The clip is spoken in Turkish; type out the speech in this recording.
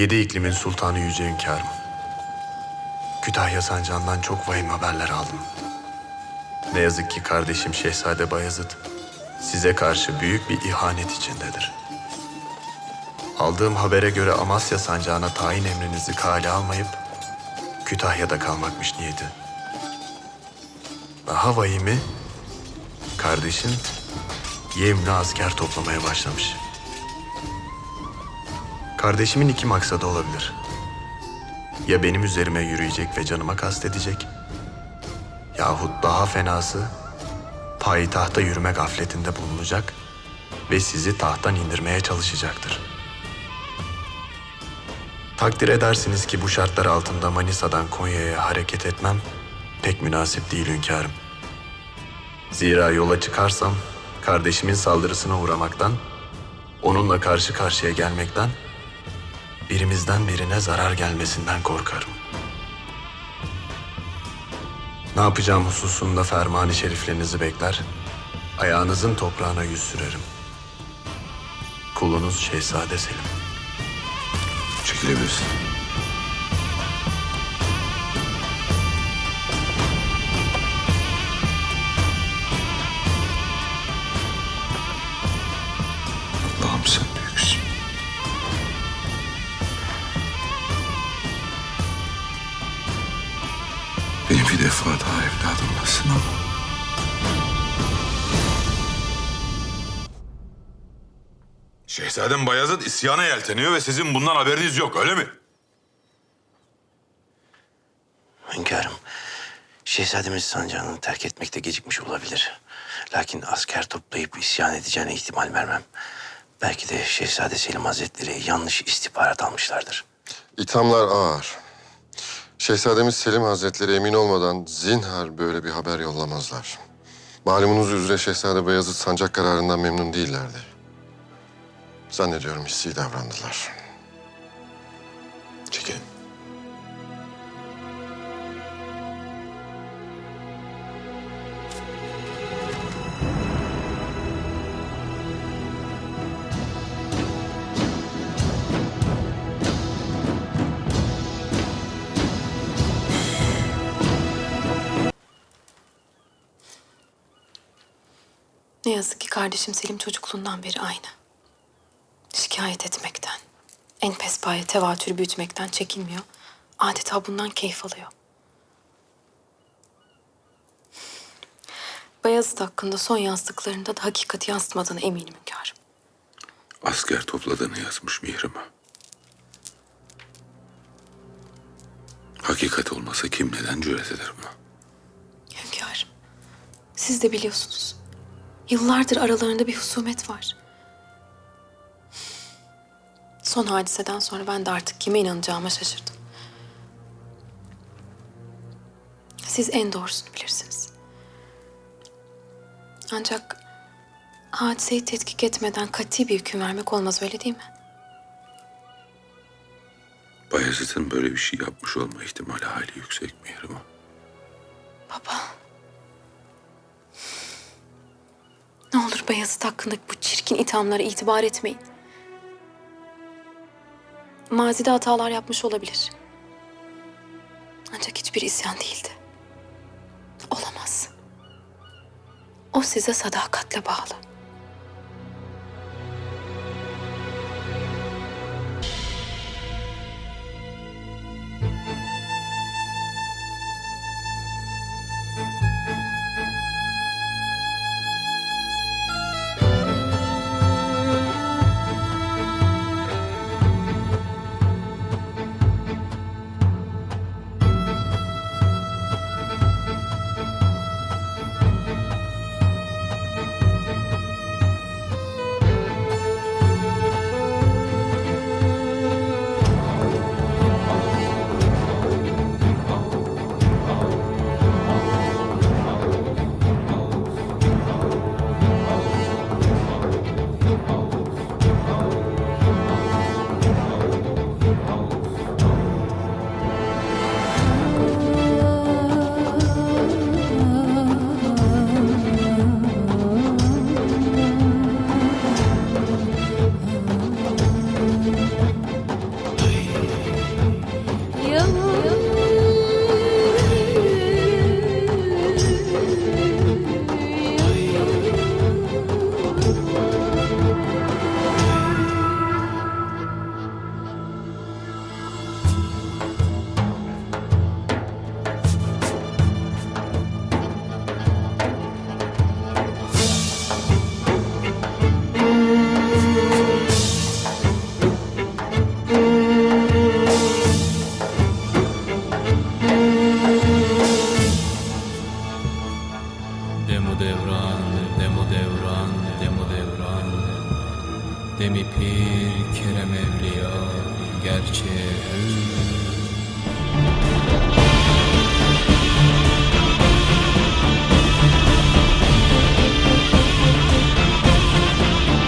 Yedi iklimin sultanı yüce hünkârım. Kütahya sancağından çok vahim haberler aldım. Ne yazık ki kardeşim Şehzade Bayezid size karşı büyük bir ihanet içindedir. Aldığım habere göre Amasya sancağına tayin emrinizi kale almayıp Kütahya'da kalmakmış niyeti. Daha vahimi kardeşin Yevm'le asker toplamaya başlamış. Kardeşimin iki maksadı olabilir. Ya benim üzerime yürüyecek ve canıma kastedecek. Yahut daha fenası payitahta yürüme gafletinde bulunacak ve sizi tahttan indirmeye çalışacaktır. Takdir edersiniz ki bu şartlar altında Manisa'dan Konya'ya hareket etmem pek münasip değil hünkârım. Zira yola çıkarsam kardeşimin saldırısına uğramaktan, onunla karşı karşıya gelmekten, birimizden birine zarar gelmesinden korkarım. Ne yapacağım hususunda fermani şeriflerinizi bekler, ayağınızın toprağına yüz sürerim. Kulunuz Şehzade Selim. Çekilebilirsin. Allah'ım sen defa daha evladımla sınama. Şehzadem Bayezid isyana yelteniyor ve sizin bundan haberiniz yok öyle mi? Hünkârım, şehzademiz sancağını terk etmekte gecikmiş olabilir. Lakin asker toplayıp isyan edeceğine ihtimal vermem. Belki de Şehzade Selim Hazretleri yanlış istihbarat almışlardır. İthamlar ağır. Şehzademiz Selim Hazretleri emin olmadan zinhar böyle bir haber yollamazlar. Malumunuz üzere Şehzade Beyazıt sancak kararından memnun değillerdi. Zannediyorum hissi davrandılar. Çekilin. Ne yazık ki kardeşim Selim çocukluğundan beri aynı. Şikayet etmekten, en pespaye tevatür büyütmekten çekinmiyor. Adeta bundan keyif alıyor. Bayezid hakkında son yazdıklarında da hakikati yansıtmadığına eminim hünkârım. Asker topladığını yazmış Mihrim'a. Hakikat olmasa kim neden cüret eder buna? Hünkârım, siz de biliyorsunuz. Yıllardır aralarında bir husumet var. Son hadiseden sonra ben de artık kime inanacağıma şaşırdım. Siz en doğrusunu bilirsiniz. Ancak hadiseyi tetkik etmeden kati bir hüküm vermek olmaz öyle değil mi? Bayezid'in böyle bir şey yapmış olma ihtimali hali yüksek Mihrim'a. Baba. Olur Bayezid hakkındaki bu çirkin ithamlara itibar etmeyin. Mazide hatalar yapmış olabilir. Ancak hiçbir isyan değildi. Olamaz. O size sadakatle bağlı. Demi pir kerem evliya Gerçeğe hür